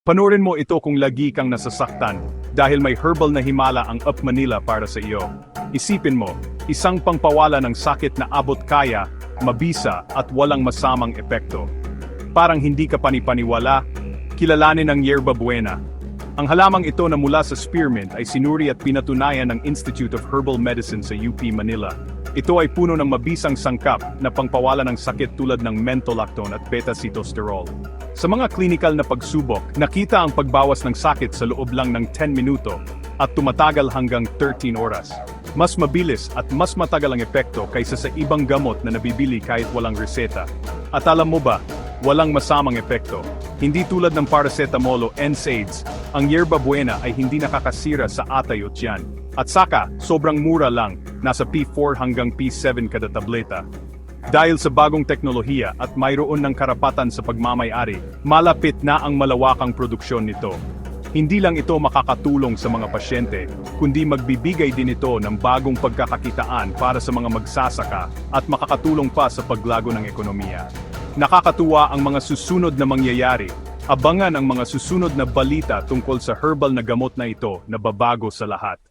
Panorin mo ito kung lagi kang nasasaktan dahil may herbal na himala ang Up Manila para sa iyo. Isipin mo, isang pangpawala ng sakit na abot kaya, mabisa at walang masamang epekto. Parang hindi ka panipaniwala, kilalanin ang Yerba Buena. Ang halamang ito na mula sa spearmint ay sinuri at pinatunayan ng Institute of Herbal Medicine sa UP Manila. Ito ay puno ng mabisang sangkap na pangpawala ng sakit tulad ng mentolactone at beta-sitosterol. Sa mga klinikal na pagsubok, nakita ang pagbawas ng sakit sa loob lang ng 10 minuto at tumatagal hanggang 13 oras. Mas mabilis at mas matagal ang epekto kaysa sa ibang gamot na nabibili kahit walang reseta. At alam mo ba, walang masamang epekto. Hindi tulad ng paracetamol o NSAIDs, ang Yerba Buena ay hindi nakakasira sa atay o tiyan. At saka, sobrang mura lang, nasa P4 hanggang P7 kada tableta. Dahil sa bagong teknolohiya at mayroon ng karapatan sa pagmamayari, malapit na ang malawakang produksyon nito. Hindi lang ito makakatulong sa mga pasyente, kundi magbibigay din ito ng bagong pagkakakitaan para sa mga magsasaka at makakatulong pa sa paglago ng ekonomiya. Nakakatuwa ang mga susunod na mangyayari. Abangan ang mga susunod na balita tungkol sa herbal na gamot na ito na babago sa lahat.